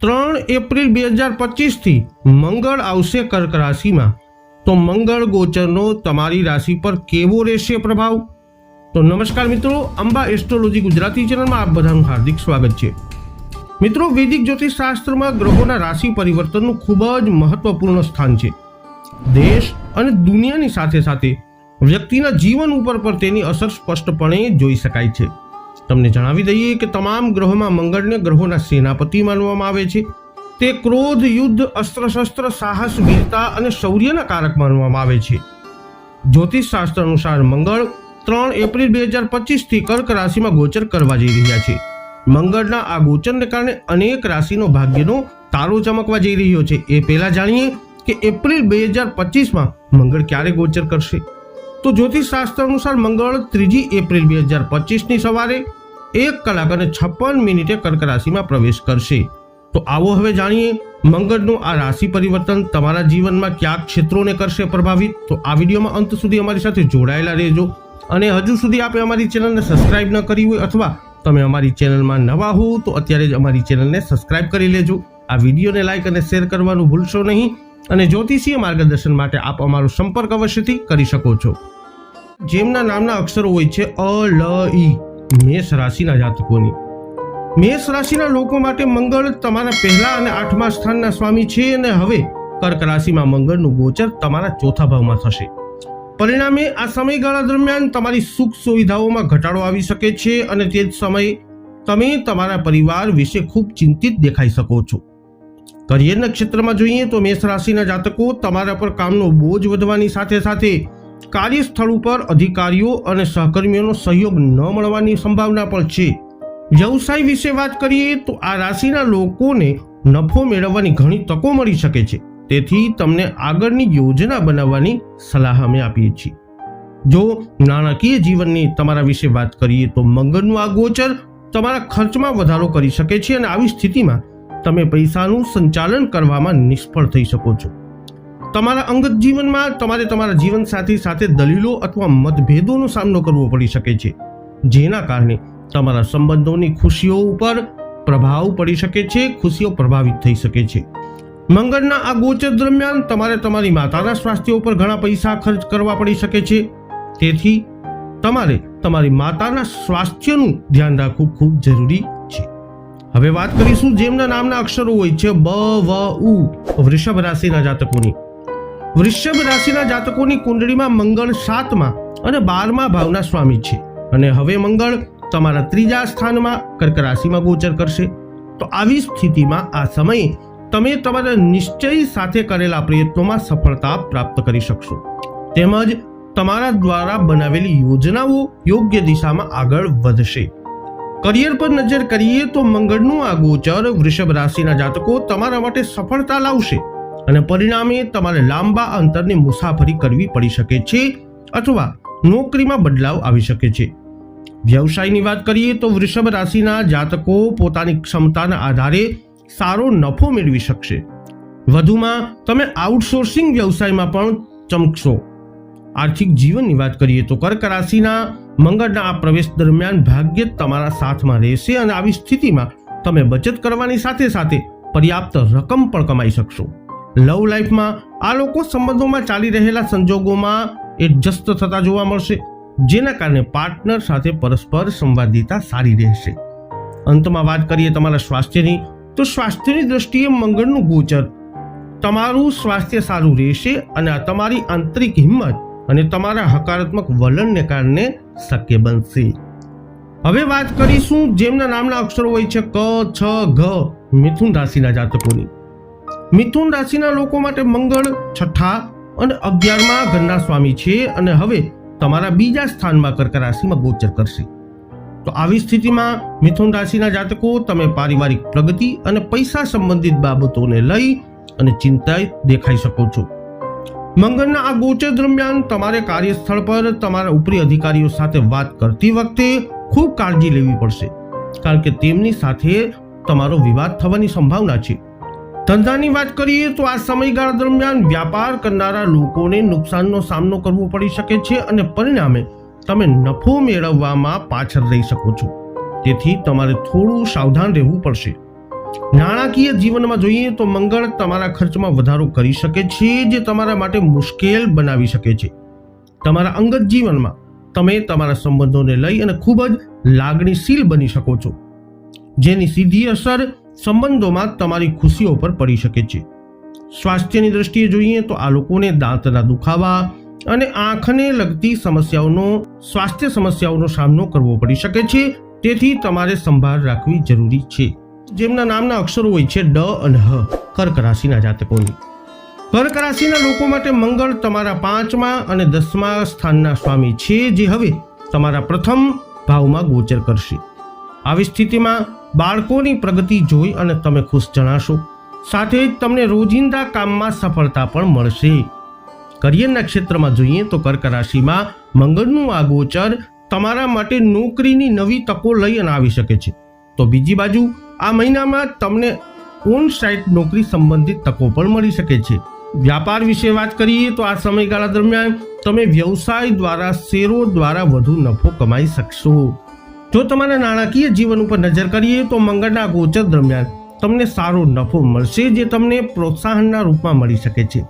ત્રણ એપ્રિલ બે હજાર પચીસથી મંગળ આવશે કર્ક રાશિમાં. તો મંગળ ગોચરનો તમારી રાશિ પર કેવો રહેશે પ્રભાવ? તો નમસ્કાર મિત્રો, અંબા એસ્ટ્રોલોજી ગુજરાતી ચેનલમાં આપ બધાનું હાર્દિક સ્વાગત છે. મિત્રો, વૈદિક જ્યોતિષ શાસ્ત્રમાં ગ્રહોના રાશિ પરિવર્તનનું ખૂબ જ મહત્વપૂર્ણ સ્થાન છે. દેશ અને દુનિયાની સાથે સાથે વ્યક્તિના જીવન ઉપર પર તેની અસર સ્પષ્ટપણે જોઈ શકાય છે. તમને જણાવી દઈએ કે તમામ ગ્રહોમાં મંગળને ગ્રહોના સેનાપતિ માનવામાં આવે છે. તે ક્રોધ, યુદ્ધ, અસ્ત્રશસ્ત્ર, સાહસ, વીરતા અને શૌર્યના કારક માનવામાં આવે છે. જ્યોતિષ શાસ્ત્ર અનુસાર મંગળ ત્રણ એપ્રિલ બે હજાર પચીસથી કર્ક રાશિમાં ગોચર કરવા જઈ રહ્યા છે. મંગળના આ ગોચરને કારણે અનેક રાશિનો ભાગ્યનો તારો ચમકવા જઈ રહ્યો છે. એ પહેલા જાણીએ કે એપ્રિલ બે હજાર પચીસમાં મંગળ ક્યારે ગોચર કરશે? તો જ્યોતિષ શાસ્ત્ર અનુસાર મંગળ ત્રીજી એપ્રિલ બે હજાર પચીસની સવારે એક કલાક અને છપ્પન મિનિટે કર્ક રાશિમાં પ્રવેશ કરશે. તો આવો હવે જાણીએ, મંગળનું આ રાશિ પરિવર્તન તમારા જીવનમાં કયા ક્ષેત્રોને કરશે પ્રભાવિત? તો આ વિડીયોમાં અંત સુધી અમારી સાથે જોડાયેલા રહેજો. અને હજુ સુધી આપણે અમારી ચેનલને સબસ્ક્રાઇબ ન કરી હોય અથવા તમે અમારી ચેનલમાં નવા હો, તો અત્યારે જ અમારી ચેનલને સબસ્ક્રાઇબ કરી લેજો. આ વિડીયોને લાઇક અને શેર કરવાનું ભૂલશો નહીં. અને જ્યોતિષીય માર્ગદર્શન માટે આપ અમારો સંપર્ક અવશ્યથી કરી શકો છો. જેમના નામના અક્ષરો હોય છે અ, લ, ઈ. મેષ રાશિના જાતકોની. મેષ રાશિના લોકો માટે મંગળ તમારા પહેલા અને આઠમા સ્થાનના સ્વામી છે અને હવે કર્ક રાશિમાં મંગળનું ગોચર તમારા ચોથા ભાવમાં થશે. પરિણામે આ સમયગાળા દરમિયાન તમારી સુખ સુવિધાઓમાં ઘટાડો આવી શકે છે અને તે જ સમયે તમે તમારા પરિવાર વિશે ખૂબ ચિંતિત દેખાઈ શકો છો. કરિયરના ક્ષેત્રમાં જોઈએ તો મેષ રાશિના જાતકો તમારા પર કામનો બોજ વધવાની સાથે સાથે કાર્યસ્થળ ઉપર અધિકારીઓ અને સહકર્મીઓનો સહયોગ ન મળવાની સંભાવના પણ છે. વ્યવસાય વિશે વાત કરીએ તો આ રાશિના લોકોને નફો મેળવવાની ઘણી તકો મળી શકે છે. તેથી તમને આગળની યોજના બનાવવાની સલાહ અમે આપીએ છીએ. જો નાણાકીય જીવનની તમારા વિશે વાત કરીએ તો મંગળનું આ ગોચર તમારા ખર્ચમાં વધારો કરી શકે છે અને આવી સ્થિતિમાં તમે પૈસાનું સંચાલન કરવામાં નિષ્ફળ થઈ શકો છો. તમારા અંગત જીવનમાં તમારે તમારા જીવનસાથી સાથે દલીલો અથવા મતભેદોનો સામનો કરવો પડી શકે છે, જેના કારણે તમારા સંબંધોની ખુશીઓ ઉપર પ્રભાવ પડી શકે છે, ખુશીઓ પ્રભાવિત થઈ શકે છે. મંગળના આ ગોચર દરમિયાન તમારે તમારી માતાના સ્વાસ્થ્ય ઉપર ઘણા પૈસા ખર્ચ કરવા પડી શકે છે. તેથી તમારે તમારી માતાના સ્વાસ્થ્યનું ધ્યાન રાખવું ખૂબ જરૂરી છે. હવે વાત કરીશું જેમના નામના અક્ષરો હોય છે, બ, વ, ઉ, વૃષભ રાશિના જાતકોની. વૃષભ રાશિના જાતકોની કુંડળીમાં મંગળ સાતમા અને બારમા ભાવના સ્વામી છે. અને હવે મંગળ તમારા ત્રીજા સ્થાનમાં કર્ક રાશિમાં ગોચર કરશે. તો આવી સ્થિતિમાં આ સમયે તમે તમારા નિશ્ચય સાથે કરેલા પ્રયત્નોમાં સફળતા પ્રાપ્ત કરી શકશો. તેમજ તમારા દ્વારા બનાવેલી યોજનાઓ યોગ્ય દિશામાં આગળ વધશે. કરિયર પર નજર કરીએ તો મંગળનું આ ગોચર વૃષભ રાશિના જાતકો તમારા માટે સફળતા લાવશે. અને પરિણામે તમારે લાંબા અંતરની મુસાફરી કરવી પડી શકે છે અથવા નોકરીમાં બદલાવ આવી શકે છે. વ્યવસાયની વાત કરીએ તો વૃષભ રાશિના જાતકો પોતાની ક્ષમતાના આધારે સારો નફો મેળવી શકશે. વધુમાં તમે આઉટસોર્સિંગ વ્યવસાયમાં પણ ચમકશો. આર્થિક જીવનની વાત કરીએ તો કર્ક રાશિના મંગળના આ પ્રવેશ દરમિયાન ભાગ્ય તમારા સાથમાં રહેશે અને આવી સ્થિતિમાં તમે બચત કરવાની સાથે સાથે પર્યાપ્ત રકમ પણ કમાઈ શકશો. લવ લાઈફમાં આ લોકો સંબંધોમાં ચાલી રહેલા સંજોગોમાં એડજસ્ટ થતા જોવા મળશે, જેના કારણે પાર્ટનર સાથે પરસ્પર સંવાદિતા સારી રહેશે. અંતમાં વાત કરીએ તમારા સ્વાસ્થ્યની, તો સ્વાસ્થ્યની દ્રષ્ટિએ મંગળનું ગોચર. તમારું સ્વાસ્થ્ય સારું રહેશે અને તમારી આંતરિક હિંમત અને તમારા હકારાત્મક વલણને કારણે શક્ય બનશે. હવે વાત કરીશું જેમના નામના અક્ષરો હોય છે ક, છ, ઘ, મિથુન રાશિના જાતકોની. મિથુન રાશિના લોકો માટે મંગળ, છઠ્ઠા અને અગિયારમાં ઘરના સ્વામી છે અને હવે તમારા બીજા સ્થાનમાં કર્ક રાશિમાં ગોચર કરશે. તો આવી સ્થિતિમાં મિથુન રાશિના જાતકો, તમે પારિવારિક પ્રગતિ અને પૈસા સંબંધિત બાબતોને લઈ અને ચિંતાય દેખાઈ શકો છો. મંગળના આ ગોચર દરમિયાન તમારે કાર્યસ્થળ પર તમારા ઉપરી અધિકારીઓ સાથે વાત કરતી વખતે ખૂબ કાળજી લેવી પડશે. કારણ કે તેમની સાથે તમારો વિવાદ થવાની સંભાવના છે. ધંધાની વાત કરીએ તો આ સમયગાળા દરમિયાન વ્યાપાર કરનારા લોકોને નુકસાનનો સામનો કરવો પડી શકે છે અને પરિણામે તમે નફો મેળવવામાં પાછળ રહી શકો છો. તેથી તમારે થોડું સાવધાન રહેવું પડશે. નાણાકીય જીવનમાં જોઈએ તો મંગળ તમારા ખર્ચમાં વધારો કરી શકે છે, જે તમારા માટે મુશ્કેલ બનાવી શકે છે. તમારા અંગત જીવનમાં તમે તમારા સંબંધોને લઈ અને ખૂબ જ લાગણીશીલ બની શકો છો. જેની સીધી અસર સંબંધોમાં તમારી ખુશીઓ પર પડી શકે છે. સ્વાસ્થ્યની દ્રષ્ટિએ જોઈએ તો આ લોકોને દાંતના દુખાવા અને આંખને લગતી સમસ્યાઓનો, સ્વાસ્થ્ય સમસ્યાઓનો સામનો કરવો પડી શકે છે. તેથી તમારે સંભાળ રાખવી જરૂરી છે. જેમના નામના અક્ષરો હોય છે ડ અને હ, કર્ક રાશિના જાતકોની. કર્ક રાશિના લોકો માટે મંગળ તમારા પાંચમા અને દસમા સ્થાનના સ્વામી છે, જે હવે તમારા પ્રથમ ભાવમાં ગોચર કરશે. આવી સ્થિતિમાં બાળકોની પ્રગતિ જોઈ અને તમે ખુશ જણાશો. સાથે જ તમને રોજિંદા કામમાં સફળતા પણ મળશે. કરિયરના ક્ષેત્રમાં જોઈએ તો કર્ક રાશિમાં મંગળનું આ ગોચર તમારા માટે નોકરીની નવી તકો લઈ અને આવી શકે છે. તો બીજી બાજુ, આ મહિનામાં તમને ઓન સાઇટ નોકરી સંબંધિત તકો પણ મળી શકે છે. વ્યાપાર વિશે વાત કરીએ તો આ સમયગાળા દરમિયાન તમે વ્યવસાય દ્વારા, શેરો દ્વારા વધુ નફો કમાઈ શકશો. જો તમારા નાણાકીય જીવન ઉપર નજર કરીએ તો મંગળના ગોચર દરમિયાન તમને સારો નફો મળશે જે તમને પ્રોત્સાહનના રૂપમાં મળી શકે છે.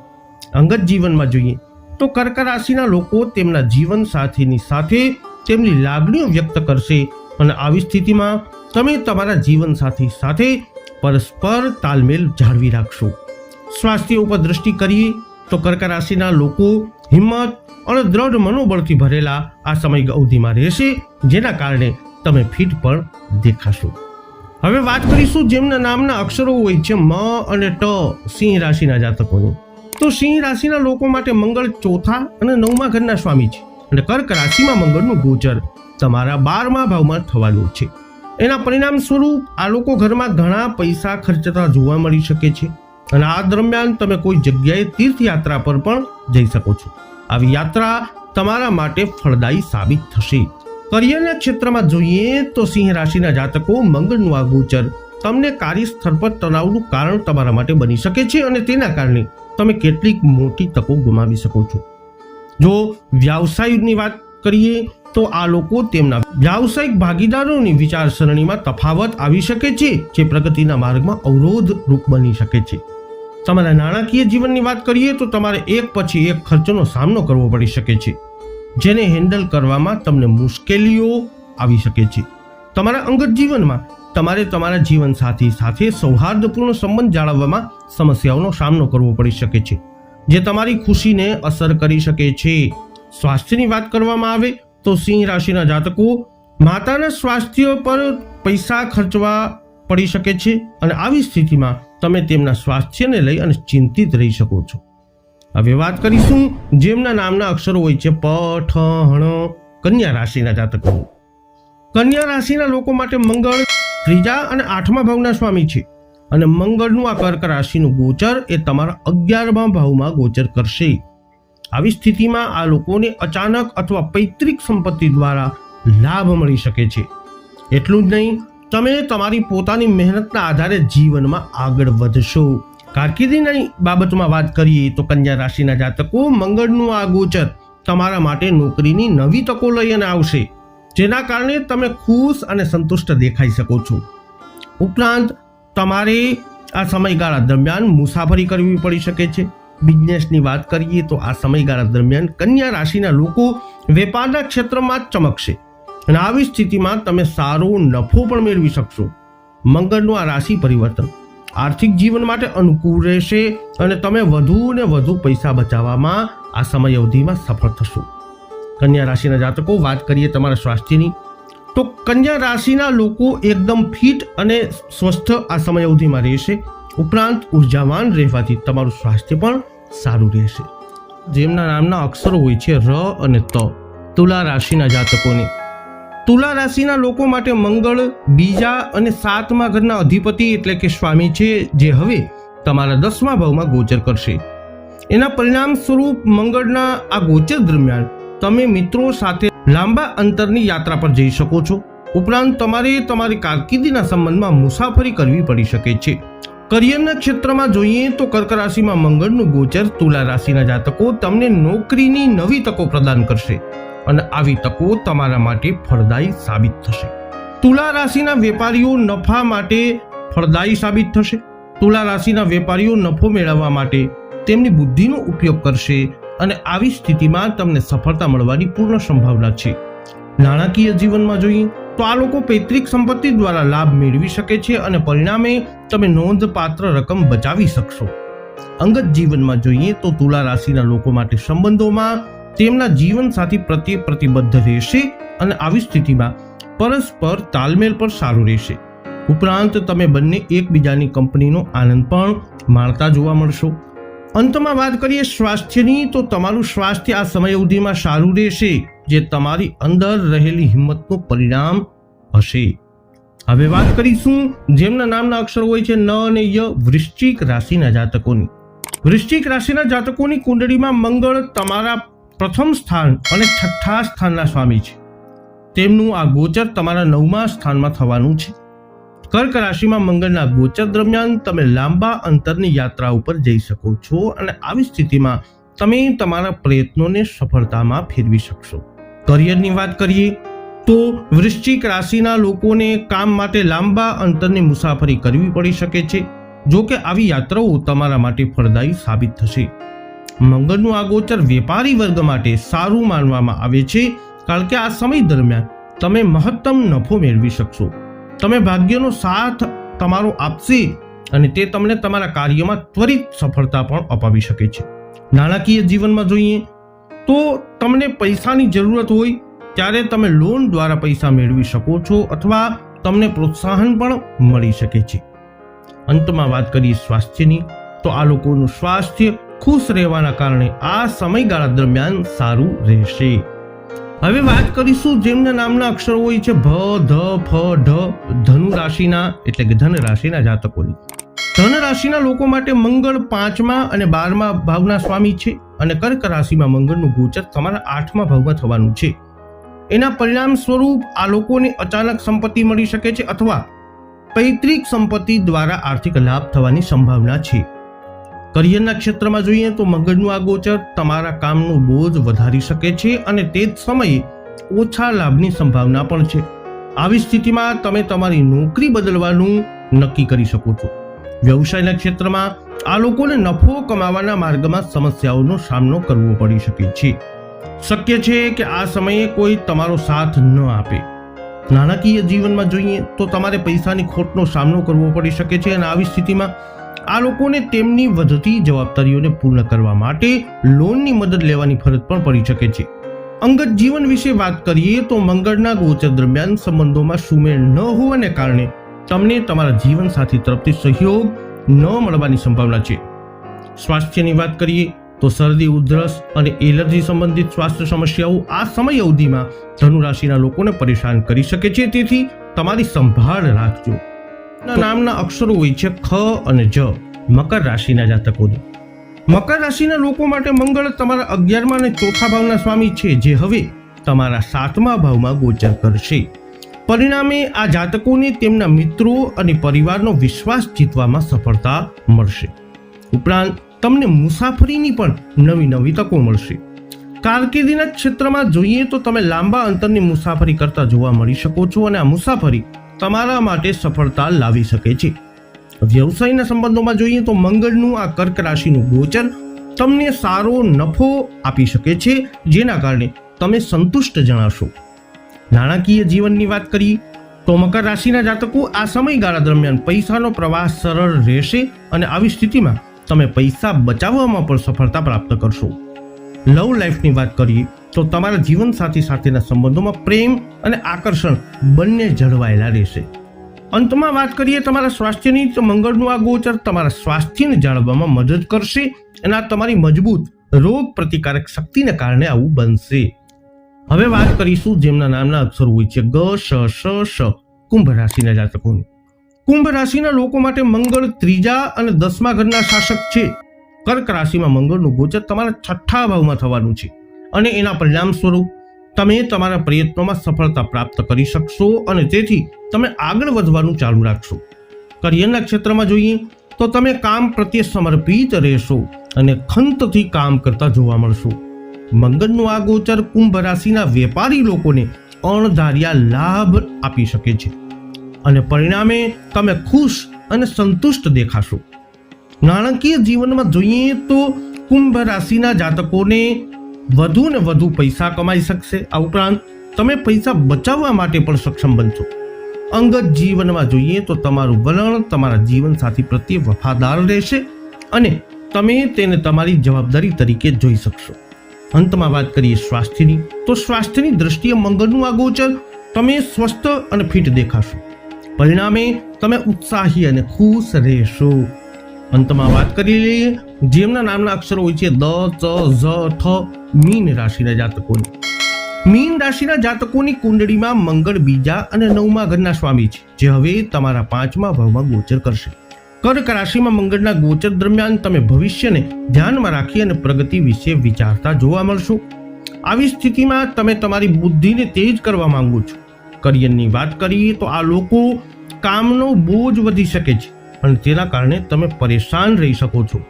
અંગત જીવનમાં જોઈએ તો કર્ક રાશિના લોકો તેમના જીવન સાથીની સાથે તેમની લાગણીઓ વ્યક્ત કરશે અને આવી સ્થિતિમાં તમે તમારા જીવન સાથી સાથે પરસ્પર તાલમેલ જાળવી રાખશો. સ્વાસ્થ્ય ઉપર દ્રષ્ટિ કરીએ તો કર્ક રાશિના લોકો હિંમત અને દ્રઢ મનોબળથી ભરેલા આ સમય અવધિમાં રહેશે, જેના કારણે તમે ફિટ પણ દેખાશો. હવે વાત કરીશું જેમના નામના અક્ષરો હોય છે મ અને ટ સિંહ રાશિના જાતકોની. તો સિંહ રાશિના લોકો માટે મંગળ ચોથા અને નવમા ઘરના સ્વામી છે અને કર્ક રાશિમાં મંગળનું ગોચર તમારા બારમા ભાવમાં થવાનું છે. એના પરિણામ સ્વરૂપ આ લોકો ઘરમાં ઘણા પૈસા ખર્ચતા જોવા મળી શકે છે અને આ દરમિયાન તમે કોઈ જગ્યાએ તીર્થયાત્રા પર પણ જઈ શકો છો. આવી યાત્રા તમારા માટે ફળદાયી સાબિત થશે. કરિયરના ક્ષેત્રમાં જોઈએ તો સિંહ રાશિના જાતકો મંગળનું આ ગોચર તમને કાર્યસ્થળ પર તણાવનું કારણ તમારા માટે બની શકે છે અને તેના કારણે તમે કેટલીક મોટી તકો ગુમાવી શકો છો. જો વ્યવસાયની વાત કરીએ તો આ લોકો તેમના વ્યાવસાયિક ભાગીદારોની વિચારસરણીમાં તફાવત આવી શકે છે જે પ્રગતિના માર્ગમાં અવરોધ રૂપ બની શકે છે. તમારા નાણાકીય જીવનની વાત કરીએ તો તમારે એક પછી એક ખર્ચનો સામનો કરવો પડી શકે છે. જેને હેન્ડલ કરવામાં તમને મુશ્કેલીઓ આવી શકે છે. તમારા અંગત જીવનમાં તમારે તમારા જીવનસાથી સાથે સૌહાર્દપૂર્ણ સંબંધ જાળવવામાં સમસ્યાઓનો સામનો કરવો પડી શકે છે. જે તમારી ખુશીને અસર કરી શકે છે. સ્વાસ્થ્યની વાત કરવામાં આવે તો સિંહ રાશિના જાતકો માતાના સ્વાસ્થ્ય પર પૈસા ખર્ચવા પડી શકે છે અને આવી સ્થિતિમાં તમે તેમના સ્વાસ્થ્યને લઈ અને ચિંતિત રહી શકો છો. હવે વાત કરીશું જેમના નામના અક્ષરો હોય છે, પ, ઠ હણ કન્યા રાશિના જાતકો. કન્યા રાશિના લોકો માટે મંગળ ત્રીજા અને આઠમા ભાવના સ્વામી છે. અને મંગળનું આ કર્ક રાશિનું ગોચર એ તમારા અગિયારમા ભાવમાં ગોચર કરશે. આવી સ્થિતિમાં આ લોકોને અચાનક અથવા પૈતૃક સંપત્તિ દ્વારા લાભ મળી શકે છે. એટલું જ નહીં, તમે તમારી પોતાની મહેનતના આધારે જીવનમાં આગળ વધશો. કારકિર્દીની બાબતમાં વાત કરીએ તો કન્યા રાશિના જાતકો મંગળનું આ ગોચર તમારા માટે નોકરીની નવી તકો લઈ અને આવશે. જેના કારણે તમે ખુશ અને સંતુષ્ટ દેખાઈ શકો છો. ઉપરાંત તમારે આ સમયગાળા દરમિયાન મુસાફરી કરવી પડી શકે છે. બિઝનેસની વાત કરીએ તો આ સમયગાળા દરમિયાન કન્યા રાશિના લોકો વેપારના ક્ષેત્રમાં ચમકશે અને આવી સ્થિતિમાં તમે સારો નફો પણ મેળવી શકશો. મંગળનું આ રાશિ પરિવર્તન. આર્થિક જીવન માટે અનુકૂળ રહેશે અને તમે વધુ ને વધુ પૈસા બચાવવામાં આ સમય અવધિમાં સફળ થશો. કન્યા રાશિના જાતકો, વાત કરીએ તમારા સ્વાસ્થ્યની. તો કન્યા રાશિના લોકો એકદમ ફિટ અને સ્વસ્થ આ સમય અવધિમાં રહેશે. ઉપરાંત ઉર્જાવાન રહેવાથી તમારું સ્વાસ્થ્ય પણ સારું રહેશે. જેમના નામના અક્ષરો હોય છે ર અને ત. તુલા રાશિના જાતકોને તુલા રાશિના લોકો માટે મંગળ, બીજા અને સાતમા ઘરના અધિપતિ એટલે કે સ્વામી છે, જે હવે તમારા દસમા ભાવમાં ગોચર કરશે. એના પરિણામ સ્વરૂપ મંગળના આ ગોચર દરમિયાન તમે મિત્રો સાથે લાંબા અંતરની યાત્રા પર જઈ શકો છો. ઉપરાંત તમારે તમારી કારકિર્દીના સંબંધમાં મુસાફરી કરવી પડી શકે છે. કરિયરના ક્ષેત્રમાં જોઈએ તો કર્ક રાશિમાં મંગળનું ગોચર તુલા રાશિના જાતકો તમને નોકરીની નવી તકો પ્રદાન કરશે. અને આવી તકો તમારા માટે ફળદાયી સાબિત થશે. તુલા રાશિના વેપારીઓ નફા માટે ફળદાયી સાબિત થશે. તુલા રાશિના વેપારીઓ નફો મેળવવા માટે તેમની બુદ્ધિનો ઉપયોગ કરશે અને આવી સ્થિતિમાં તમને સફળતા મળવાની પૂર્ણ સંભાવના છે. નાણાકીય જીવનમાં જોઈએ તો આ લોકો પૈતૃક સંપત્તિ દ્વારા લાભ મેળવી શકે છે અને પરિણામે તમે નોંધપાત્ર રકમ બચાવી શકશો. અંગત જીવનમાં જોઈએ તો તુલા રાશિના લોકો માટે સંબંધોમાં તેમના જીવનસાથી પ્રત્યે પ્રતિબદ્ધ રહેશે અને આવી સ્થિતિમાં પરસ્પર તાલમેલ પર સારું રહેશે. ઉપરાંત તમે બંને એકબીજાની કંપનીનો આનંદ પણ માણતા જોવા મળશો. અંતમાં વાત કરીએ સ્વાસ્થ્યની, તો તમારું સ્વાસ્થ્ય આ સમય અવધિમાં સારું રહેશે, જે તમારી અંદર રહેલી હિંમતનું પરિણામ હશે. હવે વાત કરીશું જેમના નામના અક્ષર હોય છે ન અને ય, વૃશ્ચિક રાશિના જાતકોની. વૃશ્ચિક રાશિના જાતકોની કુંડળીમાં મંગળ તમારા પ્રથમ સ્થાન અને છઠ્ઠા સ્થાનના સ્વામી છે. તેમનું આ ગોચર તમારા નવમા સ્થાનમાં થવાનું છે. કર્ક રાશિમાં મંગળના ગોચર દરમિયાન તમે લાંબા અંતરની યાત્રા ઉપર જઈ શકો છો અને આવી સ્થિતિમાં તમે તમારા પ્રયત્નોને સફળતામાં ફેરવી શકશો. કરિયરની વાત કરીએ, તો વૃશ્ચિક રાશિના લોકોને કામ માટે લાંબા અંતરની મુસાફરી કરવી પડી શકે છે જો કે આવી યાત્રાઓ તમારા માટે ફળદાયી સાબિત થશે. મંગળનું આ ગોચર વેપારી વર્ગ માટે સારું માનવામાં આવે છે, કારણ કે આ સમય દરમિયાન તમે મહત્તમ નફો મેળવી શકશો. તમે ભાગ્યનો સાથ તમારો આપશે અને તે તમને તમારા કાર્યમાં ત્વરિત સફળતા પણ અપાવી શકે છે. નાણાકીય જીવનમાં જોઈએ તો તમને પૈસાની જરૂરત હોય ત્યારે તમે લોન દ્વારા પૈસા મેળવી શકો છો અથવા તમને પ્રોત્સાહન પણ મળી શકે છે. અંતમાં વાત કરીએ સ્વાસ્થ્યની, તો આ લોકોનું સ્વાસ્થ્ય ખુશ રહેવાના કારણે આ સમયગાળા દરમિયાન સારું રહેશે. હવે વાત કરીશું જેમના નામના અક્ષરો હોય છે, ભ, ધ, ફ, ઢ ધનુ રાશિના એટલે કે ધન રાશિના જાતકોની. ધન રાશિના લોકો માટે મંગળ પાંચમા અને બારમા ભાવના સ્વામી છે અને કર્ક રાશિમાં મંગળનું ગોચર તમારા આઠમા ભાવમાં થવાનું છે. એના પરિણામ સ્વરૂપ આ લોકોને અચાનક સંપત્તિ મળી શકે છે અથવા પૈતૃક સંપત્તિ દ્વારા આર્થિક લાભ થવાની સંભાવના છે. કરિયરના ક્ષેત્રમાં જોઈએ તો મગજનું આ ગોચર તમારા કામનો બોજ વધારી શકે છે અને તે જ સમયે ઓછા લાભની સંભાવના પણ છે. આવી સ્થિતિમાં તમે તમારી નોકરી બદલવાનું નક્કી કરી શકો છો. વ્યવસાયના ક્ષેત્રમાં આ લોકોને નફો કમાવાના માર્ગમાં સમસ્યાઓનો સામનો કરવો પડી શકે છે. શક્ય છે કે આ સમયે કોઈ તમારો સાથ ન આપે. નાણાકીય જીવનમાં જોઈએ તો તમારે પૈસાની ખોટનો સામનો કરવો પડી શકે છે અને આવી સ્થિતિમાં આ લોકોને તેમની વધતી જવાબદારીઓને પૂર્ણ કરવા માટે લોનની મદદ લેવાની ફરજ પણ પડી શકે છે. અંગત જીવન વિશે વાત કરીએ તો મંગળના ગોચર દરમિયાન સંબંધોમાં સુમેળ ન હોવાને કારણે તમને તમારા જીવન સાથી તરફથી સહયોગ ન મળવાની સંભાવના છે. સ્વાસ્થ્યની વાત કરીએ તો શરદી, ઉધરસ અને એલર્જી સંબંધિત સ્વાસ્થ્ય સમસ્યાઓ આ સમય અવધિમાં ધનુ રાશિના લોકોને પરેશાન કરી શકે છે. તેથી તમારી સંભાળ રાખજો. નામના અક્ષરો હોય છે ખ અને જ, મકર રાશિના જાતકોની. મકર રાશિના લોકો માટે મંગળ તમારા અગિયારમા અને ચોથા ભાવના સ્વામી છે, જે હવે તમારા સાતમા ભાવમાં ગોચર કરશે. પરિણામે આ જાતકોને તેમના મિત્રો અને પરિવારનો વિશ્વાસ જીતવામાં સફળતા મળશે. ઉપરાંત તમને મુસાફરીની પણ નવી નવી તકો મળશે. કારકિર્દીના ક્ષેત્રમાં જોઈએ તો તમે લાંબા અંતરની મુસાફરી કરતા જોવા મળી શકો છો અને આ મુસાફરી તમારા માટે સફળતા લાવી શકે છે. વ્યવસાયના સંબંધોમાં જોઈએ તો મંગળનું આ કર્ક રાશિનું ગોચર તમને સારો નફો આપી શકે છે, જેના કારણે તમે સંતુષ્ટ જણાશો. નાણાકીય જીવનની વાત કરીએ તો મકર રાશિના જાતકો આ સમયગાળા દરમિયાન પૈસાનો પ્રવાહ સરળ રહેશે અને આવી સ્થિતિમાં તમે પૈસા બચાવવામાં પણ સફળતા પ્રાપ્ત કરશો. લવ લાઈફની વાત કરીએ તો તમારા જીવનસાથી સાથેના સંબંધોમાં પ્રેમ અને આકર્ષણ બંને જળવાયેલા રહેશે. અંતમાં વાત કરીએ તમારા સ્વાસ્થ્યની, તો મંગળનું આ ગોચર તમારા સ્વાસ્થ્યને જાળવવામાં મદદ કરશે અને આ તમારી મજબૂત રોગ પ્રતિકારક શક્તિને કારણે આવું બનશે. હવે વાત કરીશું જેમના નામના અક્ષરો હોય છે, ગ, શ શ શ, કુંભ રાશિના જાતકોની. કુંભ રાશિના લોકો માટે મંગળ ત્રીજા અને દસમા ઘરના શાસક છે. કર્ક રાશિમાં મંગળનું ગોચર તમારા છઠ્ઠા ભાવમાં થવાનું છે. અને એના પરિણામ સ્વરૂપ તમે તમારા પ્રયત્નોમાં સફળતા પ્રાપ્ત કરી શકશો અને તેથી તમે આગળ વધવાનું ચાલુ રાખશો. કરિયરના ક્ષેત્રમાં જોઈએ તો તમે કામ પ્રત્યે સમર્પિત રહેશો અને ખંતથી કામ કરતા જોવા મળશો. મંગળનું આ ગોચર કુંભ રાશિના વેપારી લોકોને અણધાર્યા લાભ આપી શકે છે. અને પરિણામે તમે ખુશ અને સંતુષ્ટ દેખાશો. નાણાકીય જીવનમાં જોઈએ તો કુંભ રાશિના જાતકોને વધુ ને વધુ પૈસા કમાઈ શકશે. આ ઉપરાંત તમે પૈસા બચાવવા માટે પણ સક્ષમ બનશો. અંગત જીવનમાં જોઈએ તો તમારું વલણ તમારા જીવનસાથી પ્રત્યે વફાદાર રહેશે અને તમે તેને તમારી જવાબદારી તરીકે જોઈ શકશો. અંતમાં વાત કરીએ સ્વાસ્થ્યની. તો સ્વાસ્થ્યની દ્રષ્ટિએ મંગળનું આ ગોચર તમે સ્વસ્થ અને ફિટ દેખાશો. પરિણામે તમે ઉત્સાહી અને ખુશ રહેશો. અંતમાં વાત કરી લઈએ, જેમના નામના અક્ષરો હોય છે દ, ચ, ઝ થ મીન રાશિના જાતકોની. મીન રાશિના જાતકોની કુંડળીમાં મંગળ બીજા અને નવમા ઘરના સ્વામી છે, જે હવે તમારા પાંચમા ભાવમાં ગોચર કરશે. કર્ક રાશિમાં મંગળના ગોચર દરમિયાન તમે ભવિષ્યને ધ્યાનમાં રાખી અને પ્રગતિ વિશે વિચારતા જોવા મળશો. આવી સ્થિતિમાં તમે તમારી બુદ્ધિને તેજ કરવા માંગો છો. કરિયરની વાત કરીએ તો આ લોકો કામનો બોજ વધી શકે છે. અને તેના કારણે તમે પરેશાન રહી શકો છો.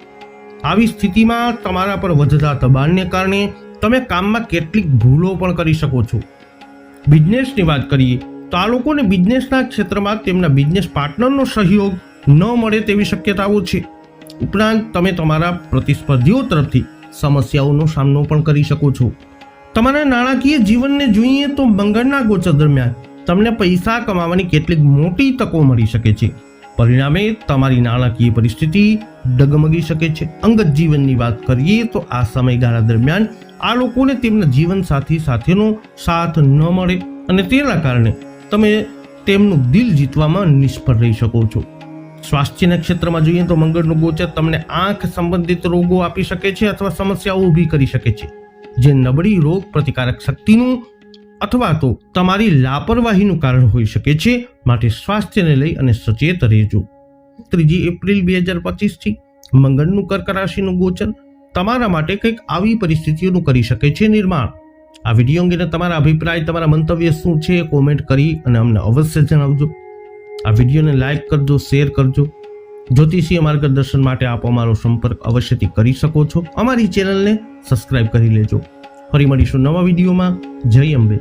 આવી સ્થિતિમાં તમારા પર વધતા દબાણને કારણે તમે કામમાં કેટલીક ભૂલો પણ કરી શકો છો. બિઝનેસની વાત કરીએ, તો આ લોકોને બિઝનેસના ક્ષેત્રમાં તેમના બિઝનેસ પાર્ટનરનો સહયોગ ન મળે તેવી શક્યતાઓ છે. ઉપરાંત તમે તમારા પ્રતિસ્પર્ધીઓ તરફથી સમસ્યાઓનો સામનો પણ કરી શકો છો. તમારા નાણાકીય જીવનને જોઈએ તો મંગળના ગોચર દરમિયાન તમને પૈસા કમાવાની કેટલીક મોટી તકો મળી શકે છે. પરિણામે તમારી નાણાકીય પરિસ્થિતિ ડગમગી શકે છે. અંગત જીવનની વાત કરીએ તો આ સમયગાળા દરમિયાન આ લોકોને તેમના જીવનસાથી સાથેનો સાથ ન મળે અને તેના કારણે તમે તેમનું દિલ જીતવામાં નિષ્ફળ રહી શકો છો. સ્વાસ્થ્યના ક્ષેત્રમાં જોઈએ તો મંગળનું ગોચર તમને આંખ સંબંધિત રોગો આપી શકે છે અથવા સમસ્યાઓ ઊભી કરી શકે છે. જે નબળી રોગ પ્રતિકારક શક્તિનું અથવા તો તમારી લાપરવાહીનું કારણ હોઈ શકે છે, માટે સ્વાસ્થ્યને લઈ અને સચેત રહેજો. ત્રીજી એપ્રિલ બે હજાર પચીસથી મંગળનું કર્ક રાશિનું ગોચર તમારા માટે કંઈક આવી પરિસ્થિતિઓનું કરી શકે છે નિર્માણ. આ વીડિયો અંગેના તમારા અભિપ્રાય, તમારા મંતવ્ય શું છે, કોમેન્ટ કરી અને અમને અવશ્ય જણાવજો. આ વિડીયોને લાઈક કરજો, શેર કરજો. જ્યોતિષીય માર્ગદર્શન માટે આપ અમારો સંપર્ક અવશ્યથી કરી શકો છો. અમારી ચેનલને સબસ્ક્રાઇબ કરી લેજો. ફરી મળીશું નવા વિડીયોમાં. જય અંબે.